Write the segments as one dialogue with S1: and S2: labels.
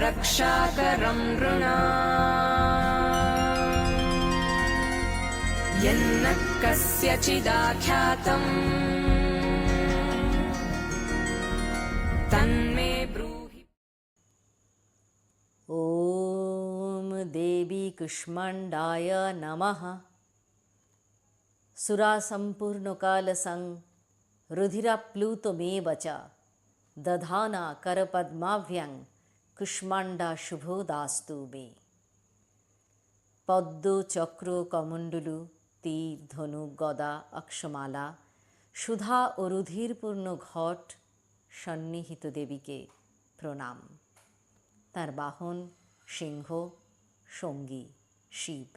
S1: सर्वरक्षाकरं नृणा। यन्न कस्यचिदाख्यातम्। तन्मे ब्रूहि
S2: ॐ देवी कुष्माण्डाय नमः। सुरासम्पूर्णकालसं रुधिराप्लुतमेव च दधाना करपद्माभ्यां কুষ্মাণ্ডা শুভদাস্তু মে। পদ্ম চক্র কমণ্ডলু, তীর ধনুক গদা, অক্ষমালা, সুধা ও রুধিরপূর্ণ ঘট, সন্নিহিত দেবীকে প্রণাম। তার বাহন সিংহ, সঙ্গী শিব।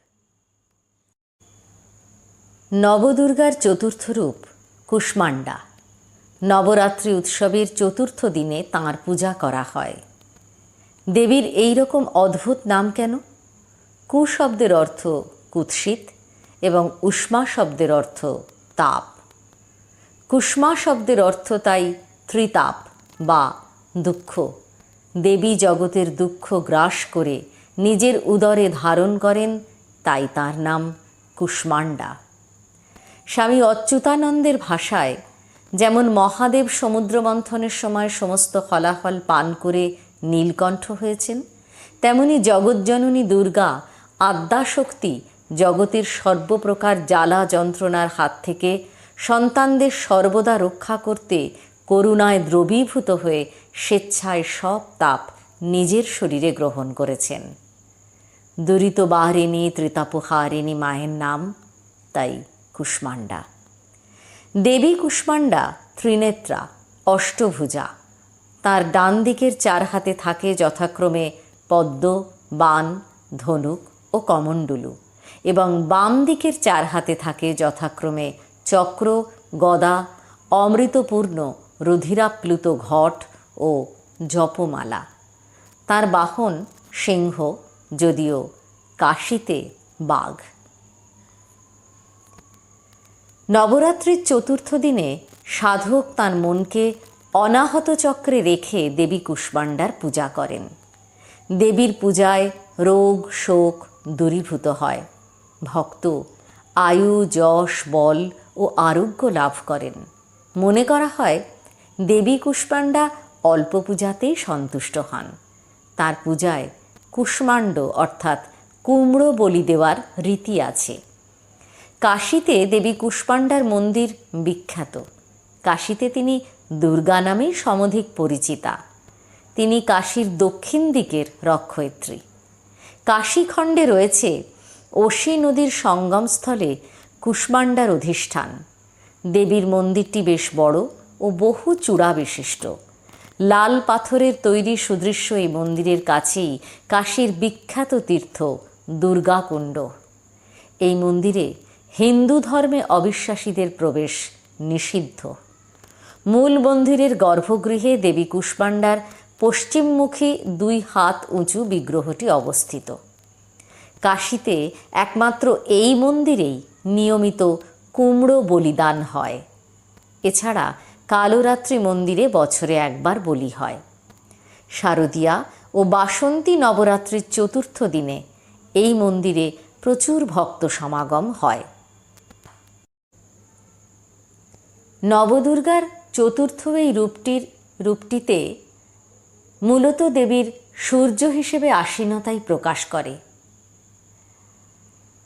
S2: নবদুর্গার চতুর্থ রূপ, কুষ্মাণ্ডা। নবরাত্রি উৎসবের চতুর্থ দিনে তাঁর পূজা করা হয়। দেবীর এই রকম অদ্ভুত নাম কেন? কু শব্দের অর্থ কুৎসিত এবং উষ্মা শব্দের অর্থ তাপ। কুষ্মা শব্দের অর্থ তাই ত্রিতাপ বা দুঃখ। দেবী জগতের দুঃখ গ্রাস করে নিজের উদরে ধারণ করেন, তাই তার নাম কুষ্মাণ্ডা। স্বামী অচ্যুতানন্দের ভাষায় যেমন মহাদেব সমুদ্র মন্থনের সময় সমস্ত ফলাফল পান করে নীলকণ্ঠ হয়েছেন। তেমনি জগজ্জননী দুর্গা আদ্যাশক্তি জগতের সর্বপ্রকার জ্বালা যন্ত্রণার হাত থেকে সন্তানদের সর্বদা রক্ষা করতে করুণায় দ্রবীভূত হয়ে স্বেচ্ছায় সব তাপ নিজের শরীরে গ্রহণ করেছেন। দুরিত বাহারিণী, ত্রিতাপহারিণী মায়ের নাম, তাই কুষ্মাণ্ডা। দেবী কুষ্মাণ্ডা, ত্রিনেত্রা, অষ্টভুজা। তার ডান দিকের চার হাতে থাকে যথাক্রমে পদ্ম, বান, ধনুক ও কমণ্ডলু এবং বাম দিকের চার হাতে থাকে যথাক্রমে চক্র, গদা, অমৃতপূর্ণ, রুধিরাপ্লুত ঘট ও জপমালা। তার বাহন সিংহ, যদিও কাশিতে বাঘ। নবরাত্রির চতুর্থ দিনে সাধক তার মনকে অনাহত চক্রে রেখে দেবী কুষ্মাণ্ডার পূজা করেন। দেবীর পূজায় রোগ, শোক দূরীভূত হয়। ভক্ত আয়ু, যশ, বল ও আরোগ্য লাভ করেন। মনে করা হয়, দেবী কুষ্মাণ্ডা অল্প পূজাতেই সন্তুষ্ট হন। তার পূজায় কুষ্মাণ্ড অর্থাৎ কুমড়ো বলি দেওয়ার রীতি আছে। কাশীতে দেবী কুষ্মাণ্ডার মন্দির বিখ্যাত। কাশীতে তিনি দুর্গা নামেই সমধিক পরিচিতা। তিনি কাশীর দক্ষিণ দিকের রক্ষয়িত্রী। কাশীখণ্ডে রয়েছে অসি নদীর সঙ্গমস্থলে কুষ্মাণ্ডার অধিষ্ঠান। দেবীর মন্দিরটি বেশ বড় ও বহু চূড়া বিশিষ্ট। লাল পাথরের তৈরি সুদৃশ্য এই মন্দিরের কাছেই কাশীর বিখ্যাত তীর্থ দুর্গাকুণ্ড এই মন্দিরে হিন্দু ধর্মে অবিশ্বাসীদের প্রবেশ নিষিদ্ধ। মূল মন্দিরের গর্ভগৃহে দেবী কুষ্মাণ্ডার পশ্চিমমুখী দুই হাত উঁচু বিগ্রহটি অবস্থিত। কাশীতে একমাত্র এই মন্দিরেই নিয়মিত কুমড়ো বলিদান হয়। এছাড়া কালরাত্রি মন্দিরে বছরে একবার বলি হয়। শারদীয়া ও বাসন্তী নবরাত্রির চতুর্থ দিনে এই মন্দিরে প্রচুর ভক্ত সমাগম হয়। নবদুর্গার চতুর্থ এই রূপটির, রূপটিতে মূলত দেবীর সূর্য হিসেবে আসীনতাই প্রকাশ করে।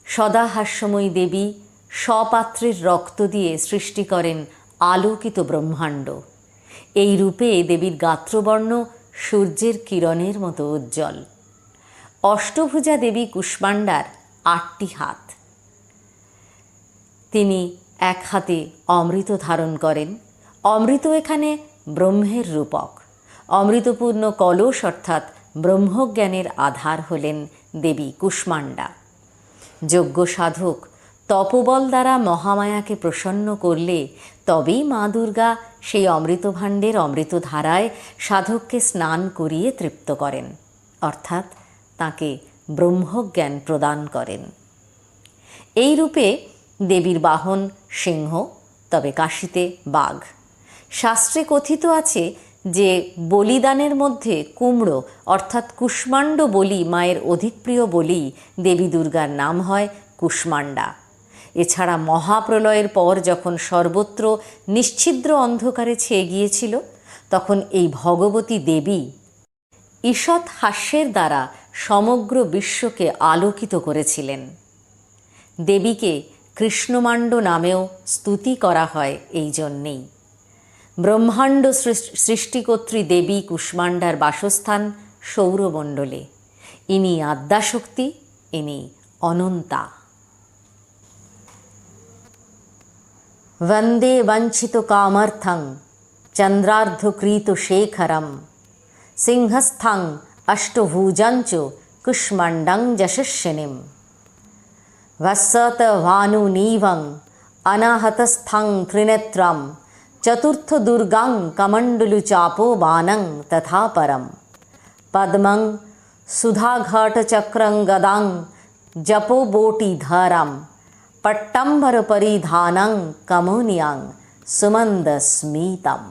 S2: সদা হাস্যময়ী দেবী স্বপাত্রের রক্ত দিয়ে সৃষ্টি করেন আলোকিত ব্রহ্মাণ্ড। এই রূপে দেবীর গাত্রবর্ণ সূর্যের কিরণের মতো উজ্জ্বল। অষ্টভুজা দেবী কুষ্মাণ্ডার আটটি হাত। তিনি এক হাতে অমৃত ধারণ করেন। অমৃত এখানে ব্রহ্মের রূপক। অমৃতপূর্ণ কলস অর্থাৎ ব্রহ্মজ্ঞানের আধার হলেন দেবী কুষ্মাণ্ডা। যোগ্য সাধক তপবল দ্বারা মহামায়াকে প্রসন্ন করলে তবেই মা দুর্গা সেই অমৃতভাণ্ডের অমৃতধারায় সাধককে স্নান করিয়ে তৃপ্ত করেন, অর্থাৎ তাকে ব্রহ্মজ্ঞান প্রদান করেন। এই রূপে দেবীর বাহন সিংহ, তবে কাশীতে বাঘ। শাস্ত্রে কথিত আছে যে বলিদানের মধ্যে কুমড়ো, অর্থাৎ কুষ্মাণ্ড বলি মায়ের অধিকপ্রিয় বলি, দেবী দুর্গার নাম হয় কুষ্মাণ্ডা। এছাড়া মহাপ্রলয়ের পর যখন সর্বত্র নিশ্ছিদ্র অন্ধকারে ছেয়ে গিয়েছিল, তখন এই ভগবতী দেবী ঈষৎ হাস্যের দ্বারা সমগ্র বিশ্বকে আলোকিত করেছিলেন। দেবীকে কৃষ্ণমাণ্ড নামেও স্তুতি করা হয় এই জন্যেই। ব্রহ্মাণ্ড সৃষ- সৃষ্টিকর্ত্রী দেবী কুষ্মাণ্ডার বাসস্থান সৌরমণ্ডলে ইনি আদ্যাশক্তি ইনি অনন্তা वन्दे वञ्चितकामर्थं चन्द्रार्धकृतशेखरं सिंहस्थं अष्टभुजञ्च कुष्मण्डं यशस्विनीं वत्सतभानुनीवम् अनाहतस्थं त्रिनेत्रं চতুর্থ দুর্গাং কমণ্ডলু চাপো বানং তথা পরম পদ্মং সুধাঘটচক্রং গদাং জপোবোটিধরম পট্টম্বরপরিধানং কমোনিয়াং সুমন্দস্মিতম